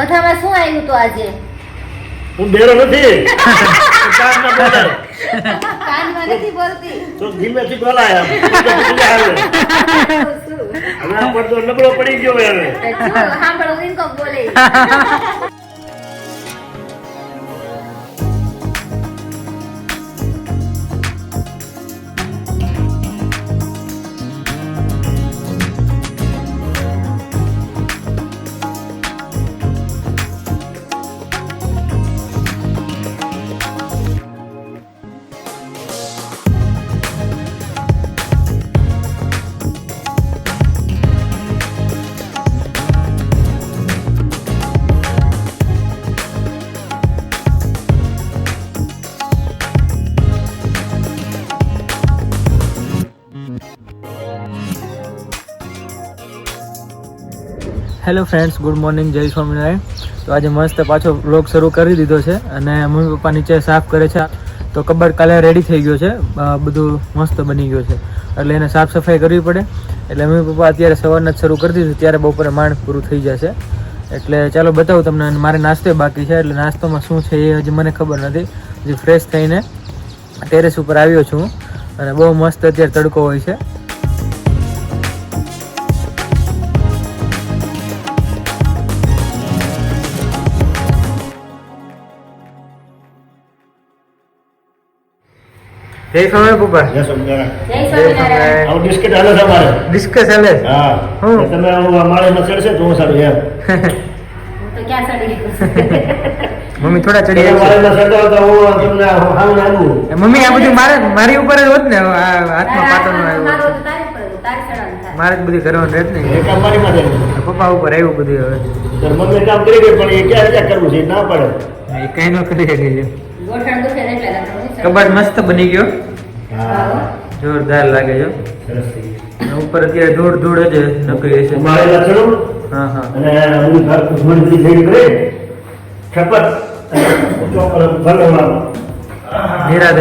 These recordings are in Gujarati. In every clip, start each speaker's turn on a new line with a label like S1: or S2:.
S1: કથામાં શું આવ્યું તો આજે?
S2: હું બેરો નથી. કાન ના બોલે
S1: કાનમાં નથી બોલતી?
S2: તો ધીમેથી બોલાય? હવે. નબળો પડી ગયો હવે.
S1: સાંભળો ઇનકો બોલે.
S3: હેલો ફ્રેન્ડ્સ ગુડ મોર્નિંગ જય સ્વામિનારાયણ. તો આજે મસ્ત પાછો વ્લોગ શરૂ કરી દીધો છે અને મમ્મી પપ્પા નીચે સાફ કરે છે. તો કબાટ કાલે રેડી થઈ ગયો છે. બધું મસ્ત બની ગયો છે. એટલે એને સાફ સફાઈ કરવી પડે. એટલે મમ્મી પપ્પા અત્યારે સવારના જ શરૂ કરી દીધું ત્યારે બપોરે માંડ પૂરું થઈ જશે. એટલે ચાલો બતાવું તમને મારે નાસ્તો બાકી છે. એટલે નાસ્તોમાં શું છે એ હજી મને ખબર નથી. હજી ફ્રેશ થઈને ટેરેસ ઉપર આવ્યો છું. અને બહુ મસ્ત અત્યારે તડકો હોય છે. જય સ્વામી પપ્પા.
S2: જય સ્વામિનારાયણ. આવું બિસ્કિટ હાલે છે અમારે.
S3: ડિસ્કસ હાલે?
S2: હા.
S3: હું?
S2: તમે આવું માળીમાં ચડશે તો હું સારું એમ.
S1: ક્યાં
S3: મમ્મી થોડા ચડી મમ્મી આ બધું મારે મારી ઉપર જ હોત ને હાથમાં પાટણનું
S1: મારું
S3: જ બધું કરવાનું રહેત
S2: એ
S3: ને પપ્પા ઉપર આવ્યું બધું હવે.
S2: મમ્મી કામ કરી ગઈ પણ એ ક્યારે ક્યાં કરવું છે? ના પડે.
S3: એ કઈ ન કરી શકે કબાટ મસ્ત બની ગયો. જોરદાર લાગે છે. ઉપર અત્યારે ધૂળ ધૂળ જ નકરી
S2: હશે.
S3: હા. હા
S2: અને થઈ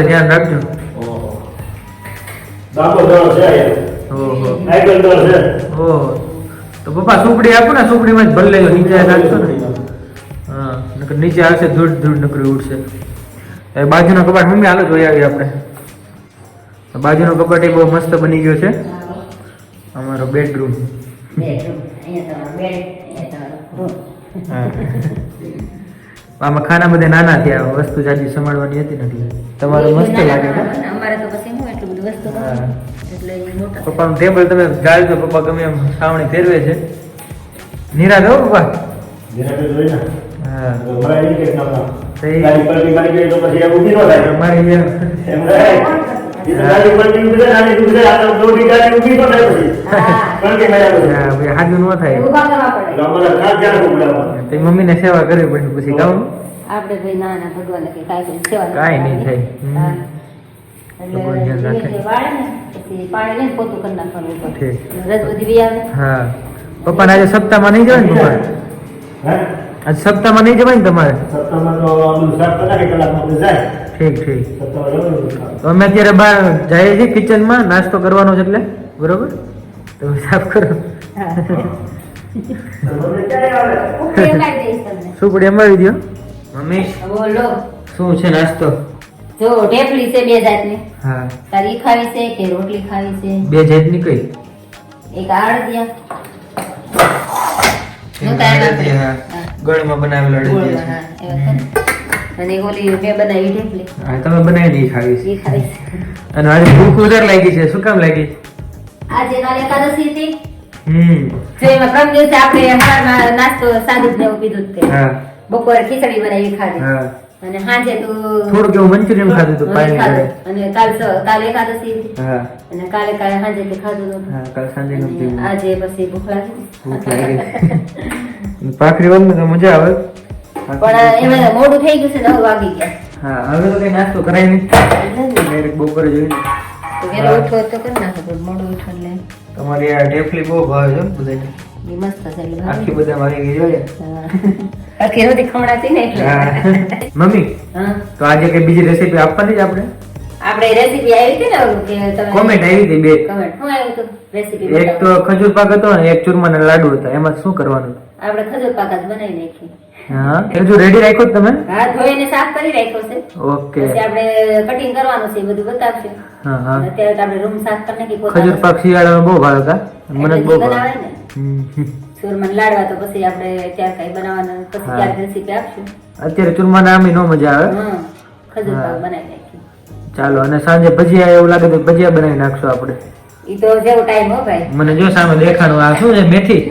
S3: ધ્યાન રાખજો. ઓહો. તો પપ્પા સુપડી આપો ને સુપડીમાં જ ભરી નીચે નાખશો ને. હા નીચે આવશે ધૂળ ધૂળ નકરી ઉડશે. એ બાજુનો કબાટ મમ્મી હાલો જોઈ આવી આપણે. બાજુનો કબાટ એ બહુ મસ્ત બની ગયો છે. અમારો બેડરૂમ
S1: બેડરૂમ. અહીંયા તમારો બેડ, અહીંયા તમારો રૂમ.
S3: આમાં ખાના બધા નાના થયા વસ્તુ જાજી સંભાળવાની હતી નથી. તમારું મસ્ત લાગે
S1: અમારે તો પછી હું એટલું બધું વસ્તુ
S3: હા.
S1: એટલે એ મોટા.
S3: પપ્પાનું ટેબલ તમે જાળજો પપ્પા ગમે એમ સાવણી ફેરવે છે. નિરાશ હો પપ્પા.
S2: જેને જોઈ ને.
S3: હા.
S2: ગાડી પલટી મારી ગઈ તો પછી ઊભી ન થાય.
S3: અમારી જેમ.
S2: એમ રહે ગાડી પલટી ઊભી થાય નાની ઊભી થાય આ દોડી ગાડી ઊભી ન થાય પછી. પલટી માર્યા પછી.
S3: હા, ભાઈ હાજુ ન થાય.
S1: ઊભા કરવા પડે.
S2: એટલે ખાસ ધ્યાન રાખવું પડે
S3: મમ્મીને સેવા કરવી પડે પછી ગાઉં
S1: આપણે ભાઈ ના ના ભગવાન કે કાંઈ સેવા
S3: કાંઈ નહીં થાય. પપ્પા આજે સપ્તાહમાં નહીં જવાય ને તમારે
S2: હે?
S3: આજે સપ્તાહમાં નહીં જવાય ને તમારે?
S2: સપ્તાહમાં તો કલાકમાં જાય.
S3: ઠીક ઠીક. તો અમે અત્યારે બહાર જઈએ છીએ કિચનમાં નાસ્તો કરવાનો છે એટલે. બરોબર? તો સાફ કરો.
S2: તો મને ક્યારે આવે
S1: ઉપરી એમાંય દઈશ તમને
S3: શું પડી અમારી દો મમ્મી
S1: બોલો.
S3: શું છે નાસ્તો?
S1: જો ઢેફલી છે બે જાતની.
S3: હા.
S1: તારી ખાવી છે કે રોટલી ખાવી છે?
S3: બે જાતની કઈ?
S1: એક આળદિયા
S3: હા
S1: હા.
S3: ગળમાં બનાવેલા.
S1: અને ઓલી બે બનાવી ઢેફલી
S3: હા તમે બનાવી દી ખાવી
S1: ખાવી
S3: અને આજે ભૂખ વધારે લાગી છે શું કામ લાગી?
S1: આજે કાલે એકાદશી હતી.
S3: હમ.
S1: જે પ્રથમ દિવસે આપણે નાસ્તો સાદું જ લેવું પીધું જ તે.
S3: હા.
S1: બપોરે ખીચડી બનાવી ખાધી.
S3: હા.
S1: અને સાંજે તો
S3: થોડુંક એવું મંચુરિયન ખાધું હતું પાણી
S1: ખાધું. અને કાલ કાલે એકાદશી હતી
S3: હા.
S1: અને કાલે કાલે સાંજે તે ખાધું નહોતું.
S3: હા કાલ સાંજે નહોતું
S1: આજે પછી ભૂખ લાગી.
S3: ભૂખ લાગી. ભાખરી વગર તો મજા આવે.
S1: પણ એમાં મોડું થઈ ગયું છે નવ વાગી ગયા.
S3: હા હવે તો કઈ નાસ્તો કરાય નહીં. ડાયરેક્ટ બપોરે જોઈને
S1: તો વહેલો ઉઠો તો કરી નાખો મોડું ઉઠો એટલે.
S3: તમારી આ ટેફલી બહુ ભાવે છે બધાને
S1: મસ્ત છે એટલે
S3: આખી બધા મારી ગઈ જોઈએ
S1: આખી રોટી ખમણાતી ને એટલે.
S3: મમ્મી તો આજે કઈ બીજી રેસીપી આપવાની છે આપણે?
S1: આપણે રેસીપી આવી હતી ને કે તમે
S3: કોમેન્ટ આવી હતી બે.
S1: કમેન્ટ શું આવ્યું હતું રેસીપી
S3: એક તો ખજૂર પાક હતો એક ચૂરમાના લાડુ હતા. એમાં શું કરવાનું?
S1: આપણે ખજૂર પાક જ બનાવી નાખી
S3: હા? એ રેડી રાખ્યો તમે?
S1: હા ધોઈને સાફ કરી રાખ્યો છે.
S3: ઓકે.
S1: પછી આપણે કટિંગ કરવાનું છે બધું બતાવશે.
S3: હા હા.
S1: અત્યારે આપણે રૂમ સાફ કરી નાખી
S3: ખજૂર પાક શિયાળામાં બહુ ભાવે કા? મને બહુ ભાવે.
S1: બનાવે ને
S3: હમ, હમ.
S1: સુરમન લાડવા તો પછી આપણે ત્યાં કઈ બનાવવાનું પછી ત્યાં રેસીપી આપશું.
S3: અત્યારે ચૂરમા આમે નો મજા આવે.
S1: ખજૂર પાક બનાવી નાખી
S3: ચાલો અને સાંજે ભજીયા એવું લાગે તો ભજીયા બનાવી નાખશું આપણે.
S1: ઈ તો જેવો ટાઈમ હો ભાઈ.
S3: મને જો સામે દેખાણું આ શું છે મેથી?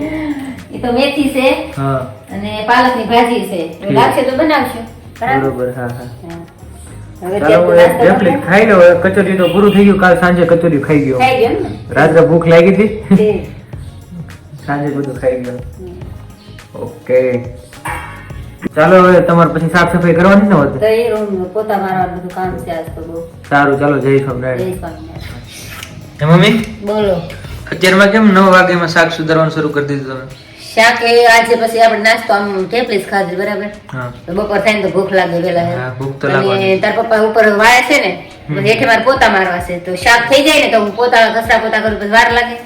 S1: ઈ તો મેથી છે.
S3: હા.
S1: અને પાલકની ભાજી છે. લાગશે તો બનાવશું. બરાબર?
S3: હા હા. કચોરી તો પૂરું થઈ ગયું કાલ સાંજે કચોરી ખાઈ ગયો. રાત્રે ભૂખ લાગી હતી. સાંજે બધું ખાઈ ગયો. ઓકે ચાલો હવે તમારે પછી સાફ સફાઈ કરવાની ને હોત
S1: તો? એ રૂમ પોતા મારવાનું બધું કામ છે આજ તો બહુ.
S3: સારું ચાલો જય
S1: જય
S3: સ્વામિનારાયણ.
S1: સ્વામિનારાયણ.
S3: મમ્મી?
S1: બોલો.
S3: અત્યારમાં કેમ નવ વાગ્યામાં શાક સુધારવાનું શરૂ કરી દીધું તમે?
S1: શાક એ આજે પછી આપણે નાસ્તો આમ ટેપલીસ ખાધી બરાબર?
S3: હા.
S1: તો બપોર થાય ને તો ભૂખ લાગે વેલા
S3: હા, ભૂખ તો લાગે
S1: તાર પપ્પા ઉપર વાળે છે ને હેઠે મારે પોતા મારવા છે. તો શાક થઈ જાય ને તો હું પોતા કસરા પોતા કરું પછી વાર લાગે.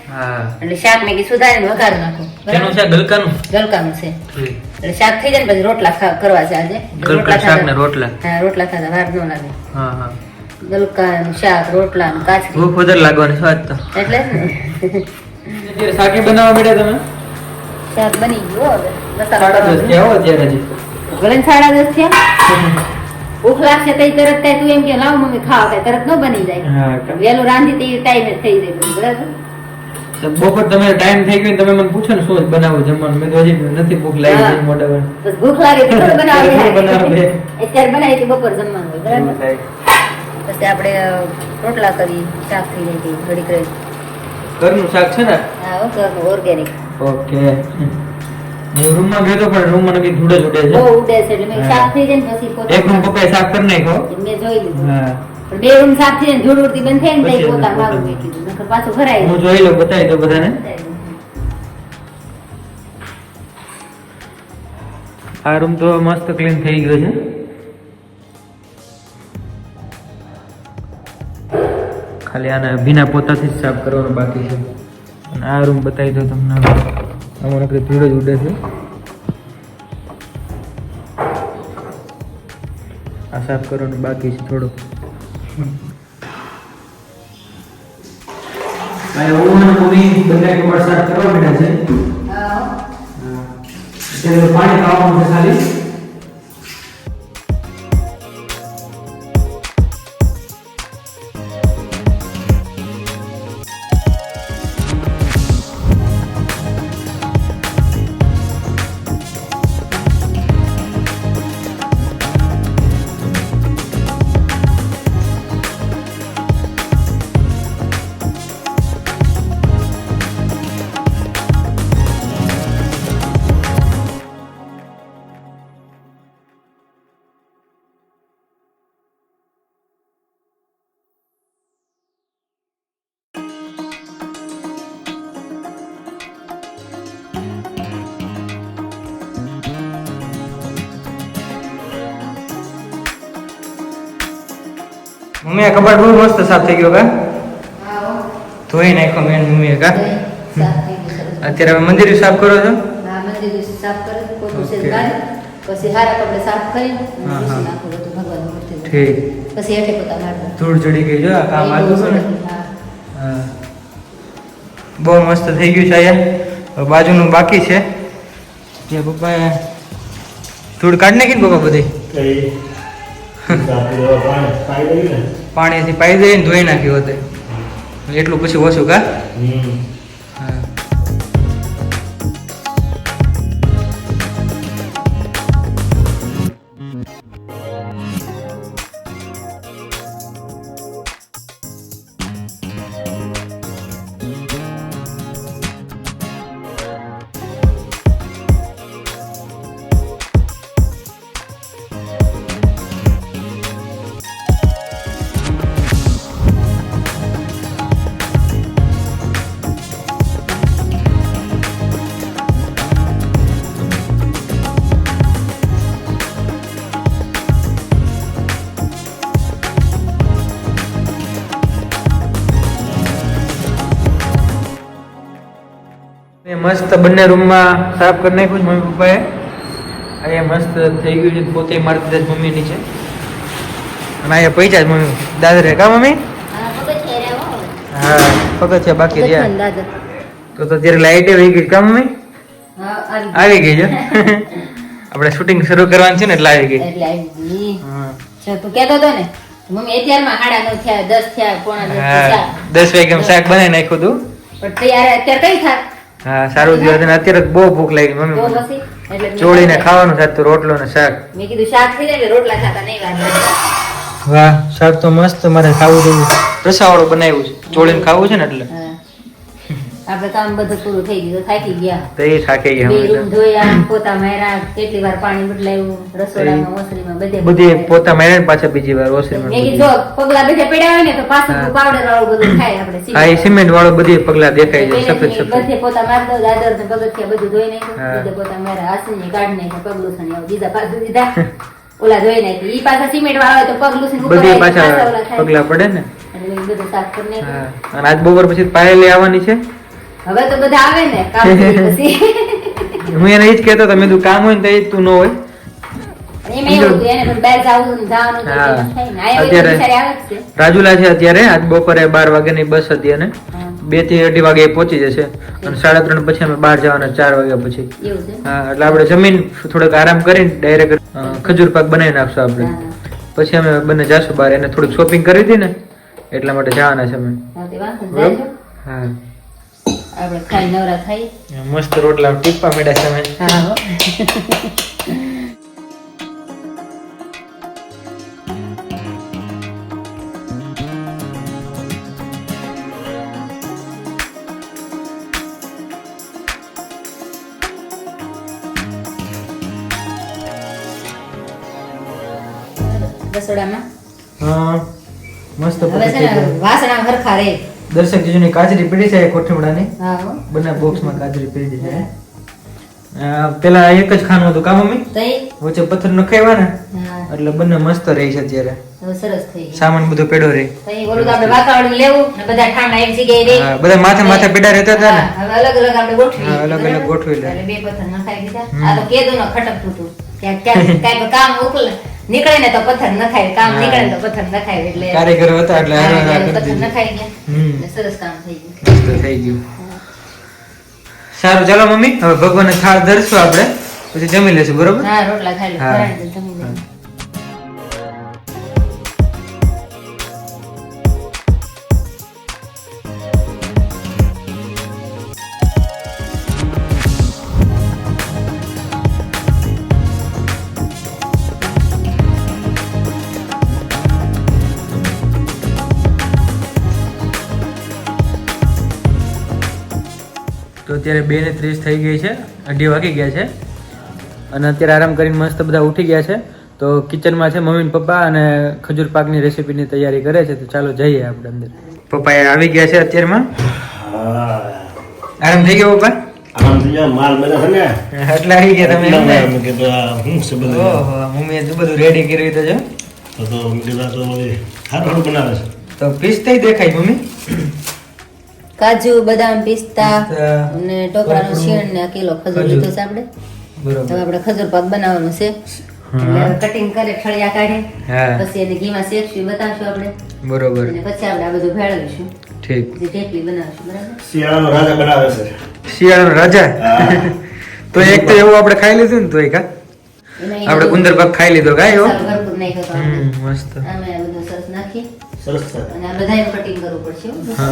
S1: એટલે શાક ને સુધારીને વઘાર નાખું.
S3: તેનું છે? ગલકાનું?
S1: ગલકાનું છે. એટલે શાક થઈ જાય ને પછી રોટલા કરવા છે આજે.
S3: શાક ને રોટલા?
S1: હા રોટલા ખાતા વાર ન લાગે.
S3: હા હા.
S1: ગલકાનું શાક રોટલા ને કાચરી
S3: ભૂખ વધારે લાગવાની સ્વાદ તો.
S1: એટલે ને.
S3: અત્યારે બનાવવા બેઠા તમે?
S1: શાક બની ગયો હવે.
S3: સાડા દસ થયા હો અત્યારે હજી.
S1: ભલે સાડા દસ થયા. ભૂખ લાગશે તો તરત થાય તું એમ કે લાવ મમ્મી ખાવ કાંઈ તરત નો બની જાય. વેલું રાંધી તે ટાઈમે થઈ જાય બરાબર?
S3: બપોર તમે ટાઈમ થઈ ગયો તમે મને પૂછો ને શું બનાવો જમવાનું. મેં તો હજી નથી ભૂખ લાગી છે મોટા ભાઈ.
S1: બસ ભૂખ લાગે તો બનાવી. અત્યારે બનાવી તો બપોર જમવાનું બરાબર? પછી આપણે રોટલા કરી શાક થઈ જાય ઘડીક
S3: ઘરનું શાક છે ને?
S1: હા ઘરનું ઓર્ગેનિક
S3: ઓકે હું ગયો પણ રૂમમાં નક્કી ધૂળે જ ઉડે
S1: બહુ ઉડે છે એટલે મેં
S3: હા.
S1: થઈ જાય પછી પોતા
S3: એક રૂમ પપ્પાએ સાફ કરી નાખ્યો.
S1: મેં જોઈ લીધું.
S3: હા.
S1: બે રૂમ સાફ થઈ જાય ધૂળ ઉડતી બંધ થાય ને
S3: પછી
S1: પોતા
S3: પોતા.
S1: મારું મેં કીધું. નકર પાછું ભરાય.
S3: હું જોઈ લઉં બતાવી દઉં બધાને. આ રૂમ તો મસ્ત ક્લીન થઈ ગયો છે. ખાલી આને ભીના પોતાથી જ સાફ કરવાનું બાકી છે. અને આ રૂમ બતાવી દો તમને આમાં નકરી ભીડ જ ઉડે છે. આ સાફ કરવાનું બાકી છે થોડુંક. આ ઓવન મમ્મી બંને કપડ સાફ કરવા બેઠા છે.
S1: હા.
S3: પાણી ખાવાનું છે ખાલી. મમ્મી આ કબાટ બહુ મસ્ત સાફ થઈ ગયો કા? ધોઈ નાખ્યો મેં મમ્મી કા. અત્યારે હવે મંદિર સાફ કરો છો?
S1: મંદિર સાફ કરી. પોતું છે
S3: ઓકે.
S1: બારી. પછી હારા કપડે સાફ કરી
S3: હા, હા.
S1: નાખું બધું ભગવાનનું મૂર્તિ.
S3: ઠીક.
S1: પછી હેઠે પોતા મારી
S3: ધૂળ ચડી ગઈ જો આ કામ આવ્યું
S1: હા.
S3: હા. બહુ મસ્ત થઈ ગયું છે અહીંયા. બાજુનું બાકી છે. જે પપ્પાએ ધૂળ કાઢ નાખી ને પપ્પા બધી? પાણીથી પાઈ દઈને ધોઈ નાખ્યું હતું. એટલું પછી ઓછું કા? હા. મેં મસ્ત બંને રૂમમાં સાફ કરી નાખ્યું છે મમ્મી પપ્પાએ. અહીંયા મસ્ત થઈ ગયું છે પોતે મારી દીધા મમ્મી નીચે અને અહીંયા પૈસા જ મમ્મી. દાદરે કા મમ્મી?
S1: હા, પગથિયા
S3: છે બાકી રહ્યા. તો તો અત્યારે લાઈટ આવી ગઈ કા મમ્મી?
S1: આવી
S3: ગઈ. છે. આપણે શૂટિંગ શરૂ કરવાનું છે ને એટલે આવી ગઈ. હા.
S1: તું કહેતો હતો ને મમ્મી અત્યારમાં હાડા નો થયા દસ થયા પોણા દસ થયા.
S3: વાગે શાક બનાવી નાખ્યું હતું.
S1: પણ તૈયાર અત્યારે કઈ થાક?
S3: હા સારું દિવસ અને અત્યારે બહુ ભૂખ લાગી મમ્મી
S1: ચોળી ને
S3: ચોળીને ખાવાનું સાથે રોટલો ને શાક.
S1: મેં કીધું શાક થઈ જાય રોટલા ખાતા નહીં
S3: વાહ શાક તો મસ્ત મારે ખાવું જોઈએ. રસાવાળું બનાવ્યું છે. ચોળીને ખાવું છે ને એટલે.
S1: હા. આપણે કામ બધું પૂરું થઈ ગયું થાકી ગયા.
S3: તો એ થાકી ગયા
S1: બે રૂમ ધોયા પોતા મેરા કેટલી વાર પાણી બદલાયું રસોડામાં ઓસરીમાં બધે
S3: બધી પોતા મેરા પાછા બીજી વાર
S1: મેં
S3: ઓસરીમાં
S1: કીધું જો પગલા બધે પડ્યા હોય ને તો પાછું પાવડર વાળું બધું ખાય આપણે
S3: હા એ સિમેન્ટ વાળું. બધી પગલા દેખાય છે સફેદ
S1: સફેદ. બધે પોતા મારી દાદર ને પગથિયા બધું ધોઈ નાખ્યું. બધે પોતા માર્યા હાસુને કાઢ નાખ્યા પગલું સણી બીજા પાછું દીધા ઓલા ધોઈ નાખી ઈ પાછા સિમેન્ટ વાળા તો પગલું સણી
S3: બધી
S1: પાછા
S3: પાછા
S1: ઓલા થાય.
S3: પગલા પડે ને?
S1: મેં બધું સાફ કરી નાખ્યું.
S3: અને આજ બપોર પછી પાયલી આવવાની છે?
S1: હવે તો બધા આવે ને કામ પછી.
S3: હું એને એ જ કહેતો તમે તું કામ હોય ને તો એ તું ન હોય.
S1: ને ને.
S3: રાજુલા છે અત્યારે આજ બપોરે બાર વાગ્યાની બસ હતી અને બેથી અઢી વાગે પહોંચી જશે. અને સાડા ત્રણ પછી અમે બહાર જવાના ચાર વાગ્યા પછી. હા એટલે આપણે જમીન થોડોક આરામ કરીને ડાયરેક્ટ ખજૂર પાક બનાવી નાખશું આપણે. પછી અમે બંને જાશું બહાર. એને થોડીક શોપિંગ કરી હતી ને એટલા માટે જવાના છે અમે.
S1: હા. આપણે ખાઈ નવરા થઈ
S3: મસ્ત રોટલા ટીપા છે અમે
S1: હા હો. રસોડામાં?
S3: હા મસ્ત
S1: વાસણા હરખા રે.
S3: દર્શક જીજુની કાજરી પીડી છે કોઠીમડાની. બંને બોક્સમાં કાજરી પીડી છે. પેલા એક જ ખાનું હતું કા મમ્મી? વચ્ચે પથ્થર નખાવ્યા ને એટલે બંને મસ્ત રહી છે અત્યારે. સામાન બધો પેડો રહી.
S1: બધા ઠામડા રે
S3: બધા માથે માથે પેડા રહેતા હતા ને.
S1: અલગ અલગ આપણે ગોઠવી
S3: અલગ અલગ ગોઠવી લે.
S1: બે પથ્થર નખાઈ દીધા. આ તો કેદો નો ખટક ક્યાંક કાંઈક કામ ઉકલે નીકળે ને તો પથ્થર નખાય કામ. નીકળે ને તો પથ્થર નખાય એટલે
S3: કાર્યકર હતા એટલે
S1: પથ્થર. નખાઈ ગયા. સરસ કામ થઈ ગયું.
S3: થઈ ગયું. સારું ચાલો મમ્મી હવે ભગવાનને થાળ ધરશું આપણે. પછી જમી લેશું બરોબર?
S1: હા રોટલા ખાઈ લો. જમી લેજો.
S3: અત્યારે બે ને ત્રીસ થઈ ગઈ છે. અઢી વાગી ગયા છે. અને અત્યારે આરામ કરીને મસ્ત બધા ઉઠી ગયા છે. તો કિચનમાં છે મમ્મી પપ્પા અને ખજૂર પાકની રેસીપીની તૈયારી કરે છે. તો ચાલો જઈએ આપણે અંદર. પપ્પા આવી ગયા છે અત્યારમાં. આરામ થઈ ગયો પપ્પા? એટલે આવી ગયા તમે મમ્મીએ તો બધું રેડી કર્યું
S2: તો બનાવે છે.
S3: તો પીસ થઈ દેખાય મમ્મી?
S1: કાજુ બદામ પિસ્તા અને ટોપરાનું શીણ ને કિલો ખજૂર લીધો છે આપણે. તો આપણે ખજૂર પાક બનાવવાનું છે. કટિંગ કરે ફળિયા કાઢે. પછી એને ઘીમાં શેકશું બતાવશું આપણે.
S3: બરોબર.
S1: અને પછી આપણે આ બધું ભેળવીશું.
S3: ઠીક.
S1: પછી ઢેફલી બનાવશું બરાબર?
S2: શિયાળાનો રાજા બનાવે છે.
S3: શિયાળાનો રાજા? તો એક તો એવું આપણે ખાઈ લીધું ને તો એક આપણે ગુંદર પાક ખાઈ લીધો કા એવો? મસ્ત.
S1: અમે બધું સરસ નાખી.
S2: સરસ
S1: અને આ બધાય કટિંગ કરવું પડશે હો.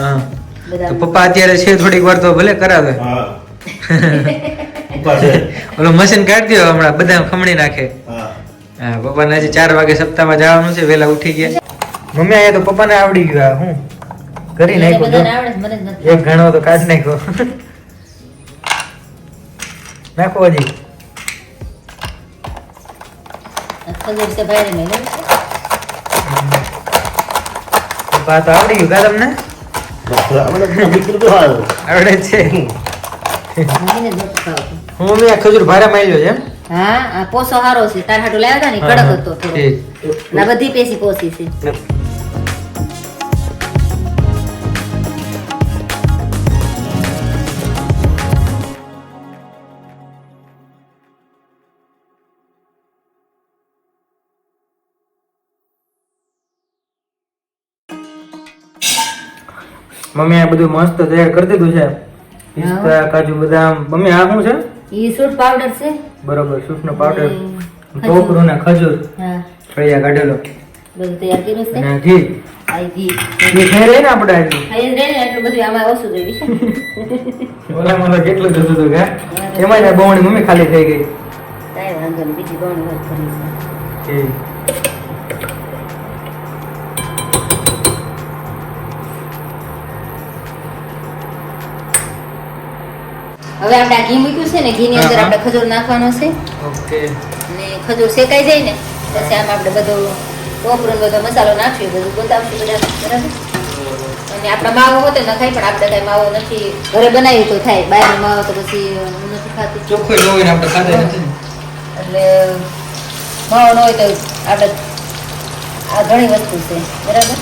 S3: તો પપ્પા અત્યારે છે થોડીક વાર તો ભલે કરાવે.
S2: હા. ઉપા છે.
S3: ઓલો મશીન કાઢી દો હમણાં બધા ખમણી નાખે.
S2: હા.
S3: પપ્પાને હજી ચાર વાગે સપ્તાહમાં જવાનું છે વેલા ઉઠી ગયા. મમ્મી આયા તો પપ્પાને આવડી ગયું હું? કરી નાખ્યું એક ઘણો તો કાઢ નાખ્યો. નાખો હજી. પપ્પા તો આવડી ગયું કા તમને? આવડે છે. હું મેં ખજૂર ભારે માર્યો છે એમ.
S1: હા પોસો હારો છે. તાર હાટુ લાવ્યા ને કડક હતો ના બધી પેસી પોસી છે.
S3: મમ્મી આ બધું મસ્ત તૈયાર કરી દીધું છે. પિસ્તા કાજુ બદામ. મમ્મી આ શું છે?
S1: ઈ સૂટ પાવડર છે.
S3: બરોબર સૂફનો પાવડર ટોપરો ને ખજૂર.
S1: હા.
S3: ફળિયા કાઢેલો.
S1: બધું તૈયાર કર્યું છે?
S3: અને ઘી.
S1: આ ઘી.
S3: ઘી ખાઈ રહી ને આપણે આજે?
S1: ખાઈ જ ને એટલું બધું આમાં ઓછું જોયું છે.
S3: ઓલામાં તો કેટલું જતું હતું કે એમાં જ બહુણી મમ્મી ખાલી થઈ ગઈ.
S1: કાંઈ વાંધો નહીં બીજી ઘણી વાત કરી છે. હવે આપણે આ ઘી મૂક્યું છે ને ઘીની અંદર
S3: હા, હા.
S1: આપણે ખજૂર નાખવાનો છે.
S3: ઓકે.
S1: અને ખજૂર શેકાઈ જાય ને પછી આમાં આપણે બધો કોપરો ને બધો મસાલો નાખ્યો બધું ગોતાવશું બધા બરાબર? અને આપણા માવો હોતે ન ખાય પણ આપણે કઈ માવો નથી ઘરે બનાવી તો થાય. બહારનો માવો તો પછી નથી ખાતી.
S3: ચોખ્ખો જોઈને આપણે ખાધા નથી
S1: એટલે માવો ન હોય તો આપણે આ ઘણી વસ્તુ છે. બરાબર?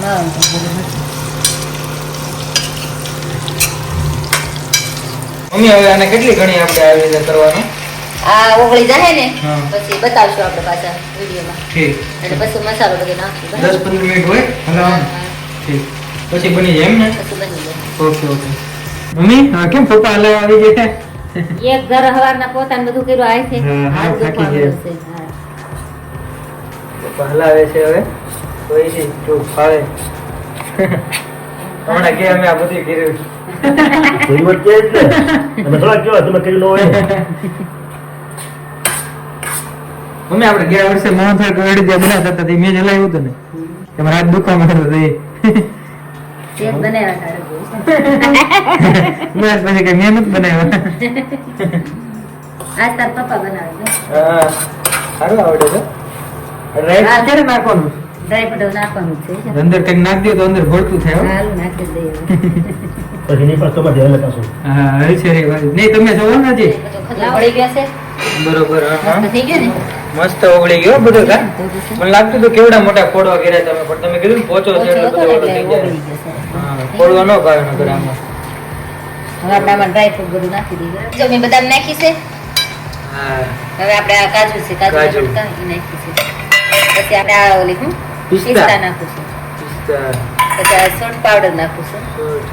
S1: માવો તો બધું નથી.
S3: મમ્મી હવે આને કેટલી ઘણી આપણે આવી રીતે કરવાનું?
S1: આ ઓગળી જાય ને પછી બતાવશું આપણે પાછા વિડીયોમાં.
S3: ઠીક.
S1: એટલે પછી મસાલો બધો નાખશું
S3: દસ
S1: બરાબર?
S3: પંદર મિનિટ હોય? હલાવવાનું ઠીક. પછી બની જાય એમ ને?
S1: પછી બની જાય.
S3: Okay okay. મમ્મી હા કેમ પપ્પા હલાવ આવી ગયા
S1: એક ઘર હવારના પોતાને બધું કર્યું આય છે.
S3: હા, હા, થાકી ગયા.
S1: છે.
S3: પપ્પા હલાવે છે હવે. કોઈ છે જો ફાવે. હમણાં કે અમે આ બધું કર્યું
S2: કોઈ
S3: મમ્મી આપણે ગયા વર્ષે જે બનાવતા હતા મેં હતું ને. બસ પછી કઈ બનાવ્યા.
S1: આજ તાર પપ્પા બનાવે છે.
S3: સારું આવડે છે. નાખવાનું.
S1: ડ્રાય નાખવાનું છે.
S3: અંદર કંઈક નાખી દો તો અંદર ભળતું થાય હો.
S1: નાખી દઈએ.
S2: પછી નહીં તમારે ધ્યાન પાછું
S3: હા છે ભાઈ નહીં તમે જોવો ને હજી.
S1: બધું પડી ગયા છે
S3: બરોબર.
S1: થઈ ગયો ને?
S3: મસ્ત ઓગળી ગયો બધો કા. મને લાગતું હતું કેવડા મોટા ફોડવા કર્યા તમે પણ તમે કીધું પોચો છે એટલે બધો
S1: ને ઓગળી ગયો.
S3: ફોડવા ન ભાવે નકર આમાં.
S1: હવે આપણે આમાં ડ્રાય ફ્રૂટ બધું નાખી દીધું જો મેં બદામ નાખી છે.
S3: હા.
S1: હવે આપણે આ કાજુ છે કાજુ નાખી છે પછી આપણે આ ઓલી હું
S3: પિસ્તા.
S1: પિસ્તા નાખું છું.
S3: પિસ્તા.
S1: પછી આ સોટ પાવડર નાખું છું.
S3: સોટ,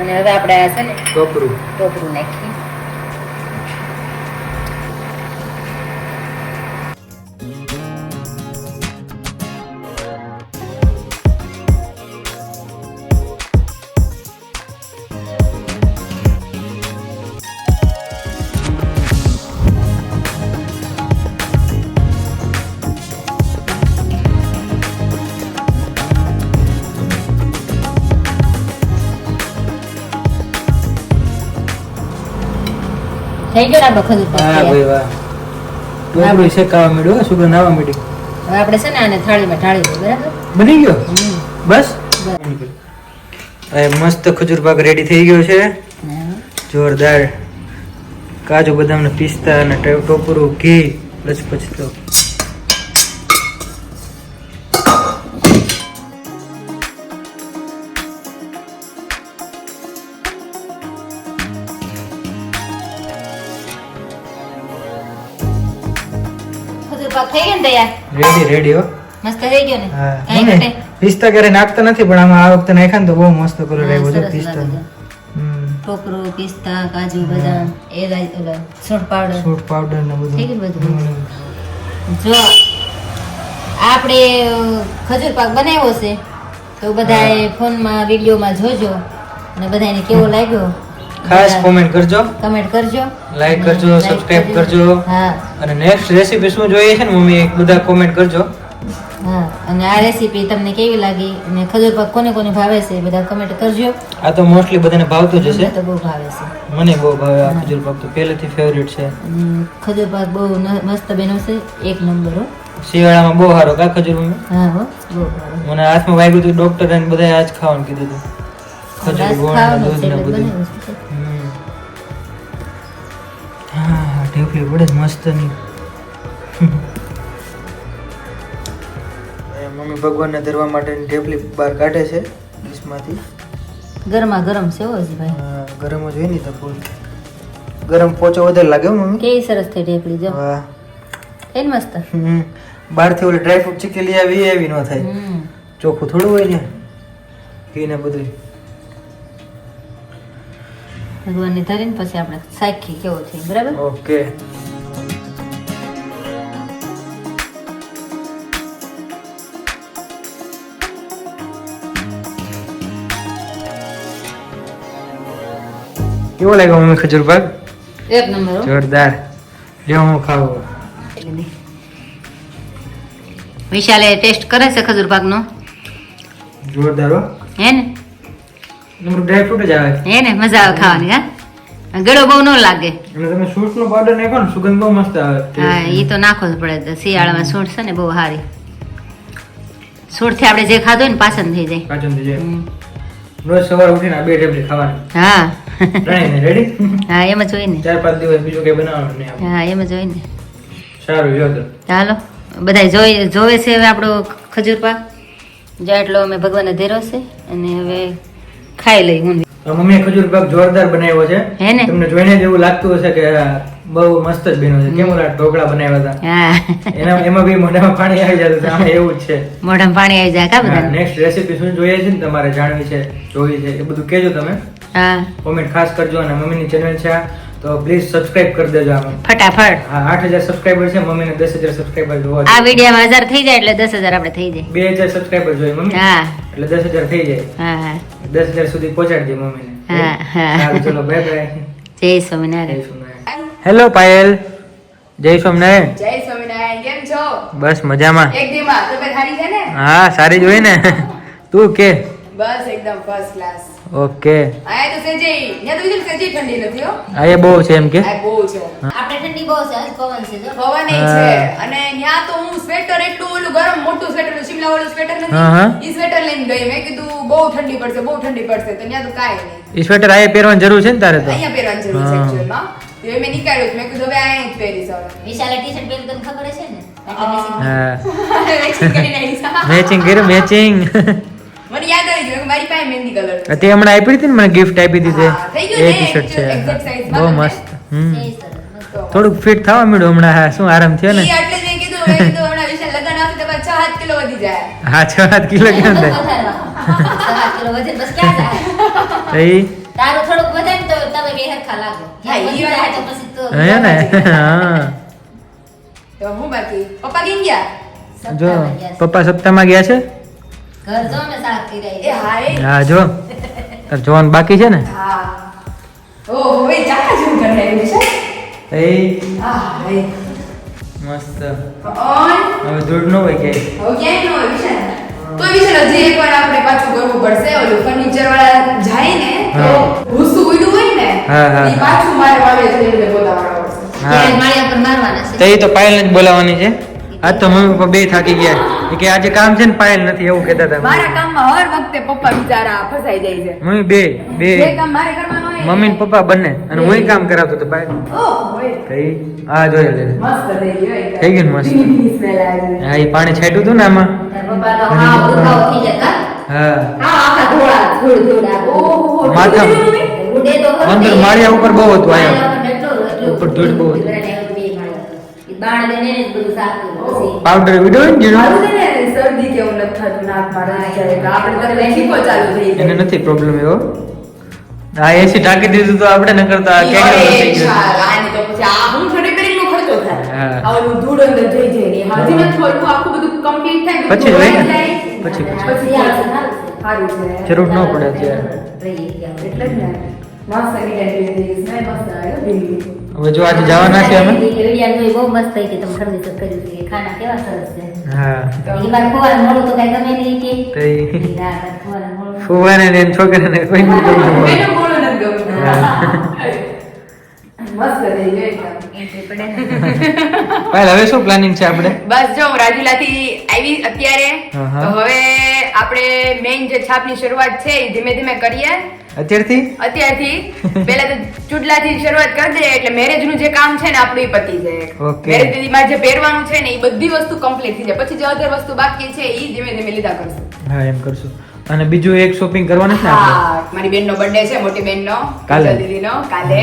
S1: અને હવે આપણે આ છે ને
S3: ટોપરું
S1: ટોપરું નાખીએ. થઈ ગયો ને આપણો ખજૂર
S3: હા ભાઈ વાહ. ટોપરું શેકાવા માંડ્યું હો, સુગંધ આવવા માંડી
S1: હવે આપણે છે ને આને થાળીમાં ઢાળી દઈએ બરાબર?
S3: બની ગયો? બસ? મસ્ત ખજૂર પાક રેડી થઈ ગયો છે. જોરદાર. કાજુ બદામ ને પિસ્તા અને ટોપરું ઘી પછી
S1: ખજૂર
S3: રેડી રેડી હો.
S1: મસ્ત થઈ ગયો ને?
S3: હા. મને પિસ્તા ઘરે નાખતા નથી પણ આમાં આ વખતે નાખ્યા ને તો બહુ મસ્ત કલર આવ્યો છે પિસ્તા.
S1: છે. પિસ્તા કાજુ બદામ એલાચ ઓલા સોટ પાવડર.
S3: સોટ પાવડર ને બધું.
S1: થઈ ગયું બધું? જો આપણે ખજૂર પાક બનાવ્યો છે તો બધાએ ફોનમાં વિડીયોમાં જોજો અને બધાને કેવો લાગ્યો?
S3: ખાસ કોમેન્ટ કરજો.
S1: કમેન્ટ કરજો.
S3: લાઈક કરજો સબસ્ક્રાઇબ કરજો.
S1: હા.
S3: અને નેક્સ્ટ રેસીપી શું જોઈએ છે ને મમ્મી? એક બધા કોમેન્ટ કરજો.
S1: હા અને આ રેસીપી તમને કેવી લાગી? અને ખજૂર પાક કોને કોને ભાવે છે બધા કમેન્ટ કરજો.
S3: આ તો મોસ્ટલી બધાને ભાવતું જ હશે.
S1: તો બહુ ભાવે છે.
S3: મને બહુ ભાવે આ ખજૂર પાક તો પહેલેથી ફેવરિટ છે.
S1: ખજૂર પાક બહુ મસ્ત બન્યો છે એક નંબર હો.
S3: શિયાળામાં બહુ સારો કા ખજૂર મમ્મી?
S1: હા હો બહુ
S3: મને હાથમાં વાગ્યું હતું ડોક્ટર અને બધાએ આજ ખાવાનું કીધું હતું ખજૂર ગોળ દૂધ ને બધું. ઢેફલી પડે છે મસ્તની એ મમ્મી ભગવાનને ધરવા માટેની ઢેપલી બહાર કાઢે છે ડીશમાંથી.
S1: ગરમા ગરમ છે હજી ભાઈ.
S3: ગરમ જ હોય ને તો ફૂલ. ગરમ પોચો વધારે લાગે મમ્મી.
S1: કેવી સરસ થઈ ઢેપલી જો.
S3: વાહ.
S1: થઈ ને મસ્ત?
S3: હમ. બહારથી ઓલી ડ્રાય ફ્રૂટ ચીકી લઈ આવી એવી ન થાય.
S1: હમ.
S3: ચોખ્ખું થોડું હોય ને. ઘી ને બધું
S1: ભગવાનને ધરીને પછી આપણે સાખી કેવો છે બરાબર?
S3: ઓકે. કેવો લાગ્યો મમ્મી ખજૂર પાક
S1: એક નંબર.
S3: જોરદાર. જો હું ખાવું.
S1: વિશાલે ટેસ્ટ કરે છે ખજૂર પાકનો
S3: જોરદાર હો.
S1: હે ને?
S3: નંબર ડ્રાય ફ્રૂટ જ આવે.
S1: હે ને મજા આવે ખાવાની હા? ગળો બહુ ન લાગે.
S3: અને તમે સૂંઠ નો પાવડર નાખો ને સુગંધ બહુ મસ્ત આવે.
S1: હા એ તો નાખો જ પડે. શિયાળામાં સૂંઠ છે ને બહુ સારી. સૂટથી આપણે જે ખાધો ને પાચન થઈ જાય.
S3: પાચન થઈ જાય. રોજ સવારે ઉઠીને આ બે ટેબલી ખાવાની.
S1: હા.
S3: ત્રણેય રેડી
S1: હા એમ જ હોય ને.
S3: ચાર પાંચ દિવસ બીજું કઈ બનાવવાનું નહીં
S1: હા એમ જ હોય ને.
S3: સારું જો
S1: ચાલો બધા જોઈ જોવે છે હવે આપણો ખજૂર પાક. જો એટલો અમે ભગવાનને ધેરો છે અને હવે ખાઈ લઈ હું
S3: મમ્મી ખજૂર પાક જોરદાર બનાવ્યો છે.
S1: હે ને?
S3: તમને જોઈને જ એવું લાગતું હશે કે બહુ મસ્ત જ બન્યો છે. કેમ ઓલા ઢોકળા બનાવ્યા હતા? એના એમાં બી મોઢામાં પાણી આવી જતું આમાં એવું જ છે.
S1: મોઢામાં પાણી આવી જાય કા બધા
S3: નેક્સ્ટ રેસિપી શું જોઈએ છે ને તમારે જાણવી છે જોવી છે એ બધું કહેજો તમે.
S1: હા.
S3: કોમેન્ટ ખાસ કરજો અને મમ્મીની ચેનલ છે તો પ્લીઝ સબસ્ક્રાઇબ કરી દેજો આમાં.
S1: ફટાફટ.
S3: હા આઠ હજાર સબસ્ક્રાઈબર છે મમ્મીને દસ હજાર સબસ્ક્રાઈબર જોવા
S1: આ વિડીયોમાં હજાર થઈ જાય એટલે દસ હજાર આપણે થઈ જાય.
S3: બે હજાર સબસ્ક્રાઈબર જોઈએ મમ્મી.
S1: હા.
S3: એટલે દસ હજાર થઈ જાય.
S1: હા હા.
S3: દસ હજાર સુધી પહોંચાડજે મમ્મીને.
S1: હા, હા.
S3: સારું ચલો બાય બાય
S1: જય સ્વામિનારાયણ.
S3: હેલો પાયલ. જય સ્વામિનારાયણ.
S4: જય સ્વામિનારાયણ કેમ છો?
S3: બસ મજામાં.
S4: એક દીમાં તબિયત સારી છે ને?
S3: હા સારી જોઈ ને. તું કે?
S4: બસ એકદમ ફર્સ્ટ ક્લાસ
S3: ઓકે.
S4: આયા તો સેજી ને તો વિચાર સેજી ઠંડી નથી હો.
S3: આ એ બહુ છે એમ કે?
S4: આ બહુ છે.
S1: આપણે ઠંડી બહુ છે પવન છે જો.
S4: પવન છે. અને ન્યા તો હું સ્વેટર એટલું ઓલું ગરમ મોટું સ્વેટર શિમલા વાળું સ્વેટર. નથી. ઈ સ્વેટર લઈને ગઈ. મેં કીધું બહુ ઠંડી પડશે બહુ ઠંડી પડશે. તો ત્યાં તો કાઈ નહીં.
S3: ઈ સ્વેટર આયા પહેરવાની જરૂર છે ને તારે તો?
S4: અહીંયા પહેરવાની જરૂર છે એક્ચ્યુઅલમાં. એ મેં નીકાળ્યું મેં કીધું હવે અહીંયા જ પહેરીશ હવે.
S1: વિશાલે ટી શર્ટ પહેરી તને ખબર છે ને?
S4: મેચિંગ કરી
S3: મેચિંગ કર્યું મેચિંગ
S4: મને યાદ આવી ગયું મારી પાસે મહેંદી કલર
S3: તે હમણાં આપી હતી ને મને ગિફ્ટ આપી હતી એ ટી શર્ટ છે. બહુ મસ્ત. હમ. થોડુંક ફિટ થવા મળ્યું હમણાં હા શું આરામ થયો ને?
S4: એટલે જ મેં કીધું મેં કીધું હમણાં વિશાલ લગન આવશે તો પાછા છ સાત કિલો વધી જાય.
S3: હા છ સાત કિલો કેમ થાય?
S1: કિલો વધે બસ ક્યાં જાય?
S3: એ?
S1: તારું થોડુંક વધે ને તો તમે બે હરખા લાગો.
S4: હા, ઈ વાત
S1: તો પછી તો
S3: હે ને? હા.
S4: તો હું બાકી? પપ્પા કેમ ગયા?
S3: જો. પપ્પા સપ્તાહમાં ગયા છે?
S1: ઘર જો ને સાફ કરી રહી
S4: હા
S3: જો. તાર જોવાનું બાકી છે ને?
S4: હા. ઓ હવે ચાકા જેવું કરે છે?
S3: એ.
S4: હા હે
S3: મસ્ત.
S4: ઓન
S3: હવે ધૂળ ન હોય કે
S4: હવે ક્યાંય હોય વિશાલ. તો વિશાલ હજી એકવાર આપણે પાછું કરવું પડશે. ઓલું ફર્નિચર વાળા જાય ને તો
S3: હા.
S4: ભૂસું ઉડ્યું હોય ને
S3: હા, હા,
S4: પાછું બોલાવવાનું પડશે.
S1: પર મારવાના છે.
S3: તો પાયલ જ બોલાવવાની છે. આજ તો મમ્મી પપ્પા બે થાકી ગયા. કે આજે કામ છે ને પાયલ નથી એવું કહેતા હતા
S4: મારા કામમાં હર વખતે પપ્પા બિચારા ફસાઈ જાય છે.
S3: મમ્મી બે બે.
S4: કામ મારે કરવાનું હોય
S3: મમ્મી ને પપ્પા બંને અને હું કામ કરાવતો હતો પાયલ કઈ આ જોઈએ લે.
S4: મસ્ત થઈ ગયો
S3: થઈ ગયું મસ્ત. હા એ પાણી છાંટ્યું હતું ને આમાં?
S1: પપ્પા તો હા ઉઠાવ થઈ જતા.
S3: હા.
S1: હા આખા ધોળા ધૂળ ધૂળ.
S3: માથા- અંદર. માળિયા ઉપર બહુ હતું આયા.
S1: ઉપર
S3: ધૂળ બહુ હતી.
S1: બધાને એવું બે માળિયા જ બધું પછી.
S3: ને
S4: શરદી કેવું નથી થતું નાકમાં રહી જાય આપણે તો છીકો ચાલુ થઈ
S3: એને નથી પ્રોબ્લેમ એવો? આ એસી ઢાંકી દીધું તો આપણે ન કરતા થઈ
S4: આને તો પછી આ હું થોડી પેરીનો ખર્ચો થાય.
S3: હા.
S4: ધૂળ અંદર જઈ જાય હાજી નથી થોડું આખું બધું કમ્પ્લીટ થાય
S3: પછી
S1: સારું છે.
S3: જરૂર ન પડે અત્યારે.
S4: એટલે જ ને. મસ્ત identity છે, મસ્ત આવ્યો દિલ્હી.
S3: હવે જો આજે જવાના છે અમે?
S1: વિડિયા જોઈ બહુ મસ્ત થઈ ગઈ તમે ફર્નિચર કર્યું છે ખાના કેવા સરસ છે.
S3: હા.
S1: ઈ બાર ખોવાનું મોડું તો કઈ ગમે નહીં કે.
S3: તો ઈ
S1: ઈ ના ખોવાનું મોડું
S3: ફુવાને ને છોકરાને કોઈ નહીં
S4: નથી ગમતું. મસ્ત થઈ ગયો
S1: ને
S3: પાયલ હવે શું પ્લાનિંગ છે આપણે?
S4: બસ જો રાજુલાથી આવી અત્યારે. તો હવે આપણે મેઈન જે છાપની શરૂઆત છે એ ધીમે ધીમે કરીએ.
S3: અત્યારથી?
S4: અત્યારથી. પહેલા તો ચૂડલાથી શરૂઆત કરી દઈએ એટલે મેરેજનું જે કામ છે ને આપણું એ પતી જાય.
S3: Okay.
S4: મેરેજ દીદીમાં જે પહેરવાનું છે ને એ બધી વસ્તુ કમ્પ્લીટ થઈ જાય. પછી જે અધર વસ્તુ બાકી છે એ ધીમે ધીમે લીધા કરશું.
S3: હા એમ કરશું. અને બીજું એક શોપિંગ કરવાનું છે ને
S4: હા મારી બેનનો બર્થડે છે મોટી બેનનો
S3: કાલે.
S4: દીદીનો કાલે.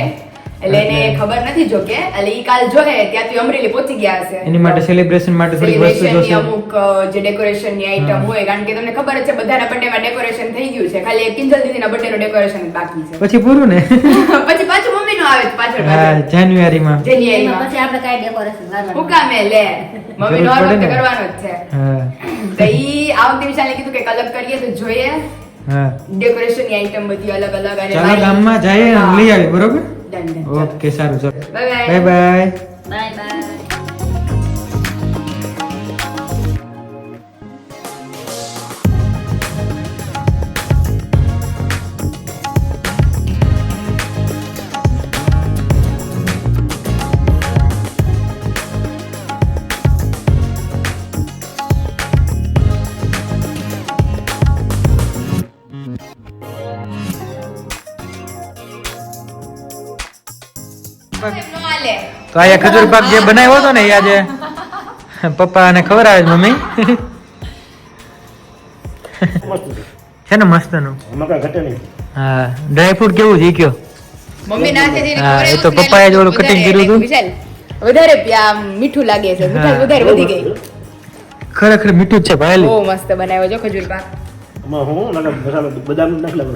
S4: એટલે એને ખબર નથી જો કે એટલે ઈ કાલ જોહે ત્યાંથી અમરેલી પહોંચી ગયા હશે.
S3: એની માટે સેલિબ્રેશન માટે થોડી વસ્તુ જોશે.
S4: અમુક જે ડેકોરેશનની આઈટમ હોય કારણ કે તમને ખબર છે બધાના બર્થડે માં ડેકોરેશન થઈ ગયું છે. ખાલી એક કિંજલ દીદીના બર્થડે નું ડેકોરેશન બાકી છે.
S3: પછી પૂરું ને?
S4: પછી પાછું મમ્મી નું આવે પાછળ જાન્યુઆરી
S3: માં
S1: જાન્યુઆરી
S4: માં
S1: પછી આપણે કાંઈ decoration
S4: હું કામે લે. મમ્મી નો વખતે
S3: ને.
S4: કરવાનો જ છે. તો ઈ આવતી વિશાલે કીધું કે અલગ કરીએ તો જોઈએ.
S3: હા.
S4: ડેકોરેશનની આઈટમ બધી અલગ અલગ અને
S3: ચાલો ગામમાં જઈએ લઈ આવી બરોબર. ઓકે સારું ચાલો
S4: Bye bye.
S3: બાય બાય તો આ ખજૂર પાક જે બનાવ્યો હતો ને એ આજે પપ્પા ને ખબર આવે મમ્મી.
S2: છે
S3: ને
S2: મસ્તનું
S3: હા ડ્રાય ફ્રૂટ કેવું છે? કયો.
S4: મમ્મી ના હાથેથી
S3: હા, એ તો પપ્પાએ જ ઓલું કટિંગ
S4: વધારે
S3: કર્યું હતું.
S4: વધારે મીઠું લાગે છે મીઠાશ વધારે વધી ગઈ.
S3: ખરેખર મીઠું જ છે ભાઈ.
S4: બહુ મસ્ત બનાવ્યો છે ખજૂર પાક.
S2: હું બદામ નાખ લાગો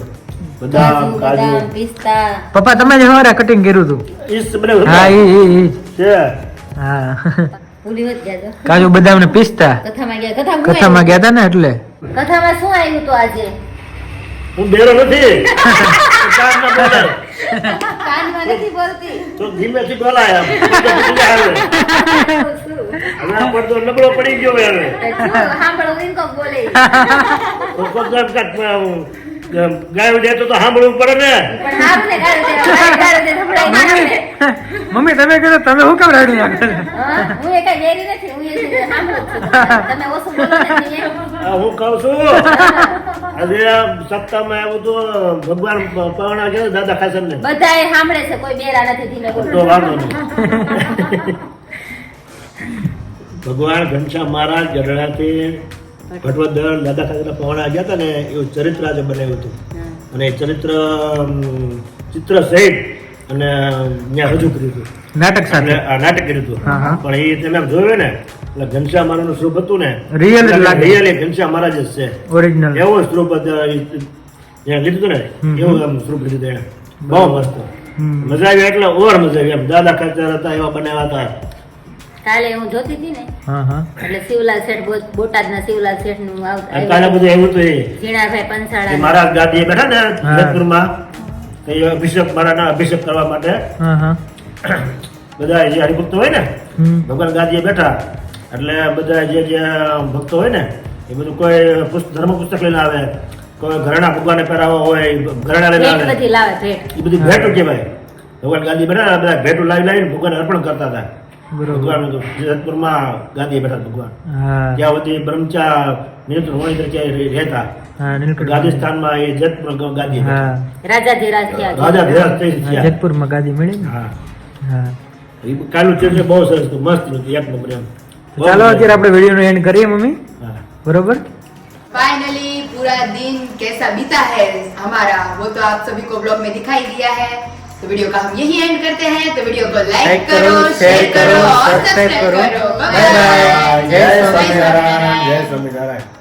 S2: બદામ
S1: કાજુ, પિસ્તા.
S3: પપ્પા તમે જ હવારે કટિંગ કર્યું હતું?
S2: ઈસ બને
S3: હા ઈ ઈ
S2: છે.
S3: હા.
S1: ભૂલી હોત ગયા
S3: કાજુ બદામ ને પિસ્તા?
S1: કથામાં ગયા કથા
S3: કથામાં ગયા હતા ને એટલે?
S1: કથામાં શું આવ્યું તો આજે?
S2: હું બેરો નથી. કાનમાં બોલે
S1: કાનમાં નથી બોલતી.
S2: તો ધીમેથી બોલાય આમ. તો આવે.
S1: શું?
S2: હવે આ નબળો પડી ગયો હવે.
S1: ઈ કોક બોલે.
S2: તો કોક ગાયું દેતો તો સાંભળવું પડે ને.
S3: મમ્મી તમે કીધું તમે શું કામ આગળ?
S1: હું એ કાંઈ વેરી નથી હું એ સાંભળું જ છું. તમે ઓછું બોલો ને એટલે
S2: આ હું કહું છું. આજે સપ્તાહમાં આવું તો ભગવાન પવના કે દાદા ખાસર ને.
S1: બધા સાંભળે છે કોઈ બેરા નથી
S2: તો વાંધો નહીં. ભગવાન ઘનશ્યામ મહારાજ ગઢડાથી ભટવદર દાદા ખાસરના પહોણા ગયા હતા ને એવું ચરિત્ર આજે બનાવ્યું હતું. અને એ ચરિત્ર ચિત્ર સહિત અને ત્યાં રજૂ કર્યું હતું.
S3: નાટક સાથે?
S2: નાટક કર્યું હતું. પણ એ તમે આમ જોયું ને એટલે ઘનશ્યામ મારાનું સ્વરૂપ હતું ને
S3: રિયલ
S2: રિયલ એ ઘનશ્યામ મહારાજ જ છે.
S3: ઓરિજિનલ
S2: એવો સ્વરૂપ અત્યારે લીધું હતું ને એવું આમ સ્વરૂપ લીધું એને. બહુ મસ્ત. મજા આવી એટલે ઓર મજા આવી. એમ દાદા ખાચર હતા એવા બનાવ્યા હતા.
S1: કાલે હું જોતી હતી ને
S3: હા હા.
S1: એટલે શિવલાલ શેઠ બોટાદ ના શિવલાલ
S2: શેઠનું કાલે બધું એવું તો
S1: ઝીણાભાઈ
S2: પંસાળા
S1: મારા
S2: મહારાજ ગાદીએ બેઠા ને જયપુરમાં અભિષેક મારા અભિષેક અભિષેક કરવા માટે
S3: હા હા.
S2: બધા જે હરિભક્તો હોય ને. ભગવાન ગાદીએ બેઠા એટલે બધા જે જે ભક્તો હોય ને એ બધું કોઈ ધર્મ પુસ્તક લઈને આવે કોઈ ઘરેણા ભગવાનને પહેરાવા હોય ઘરેણા લઈને આવે.
S1: બધી લાવે ભેટ.
S2: એ બધી ભેટો કહેવાય. ભગવાન ગાદી બેઠા બધા ભેટો લાવી લાવીને ભગવાન અર્પણ કરતા હતા. ભગવાન જેતપુરમાં ગાદીએ બેઠા ભગવાન
S3: હા
S2: ત્યાં સુધી બ્રહ્મચા નિયંત્રણ હોણી તરીકે રહે- રહેતા
S3: હા નીલકંઠ
S2: ગાદીસ્તાનમાં એ જેતપુર ગાદી
S3: હા
S1: રાજાધીરાજ થયા છે.
S2: રાજા ભેરસ થઈ
S3: હા,
S2: થયા.
S3: જેતપુરમાં ગાદી મળી ને
S2: હા
S3: હા
S2: એ કાલનું ચિત્ર બહુ સરસ હતું મસ્ત હતું એક નંબર એમ
S3: તો ચાલો અત્યારે આપણે વિડીયોનો એન્ડ કરીએ મમ્મી
S2: હા.
S3: બરોબર
S4: फाइनली पूरा दिन कैसा बीता है हमारा वो तो आप सभी को ब्लॉग में दिखाई दिया है तो वीडियो का हम यही एंड करते हैं तो वीडियो को लाइक करो शेयर करो और सब्सक्राइब
S3: करो बाय
S4: बाय
S3: जय स्वामीनारायण
S2: जय स्वामीनारायण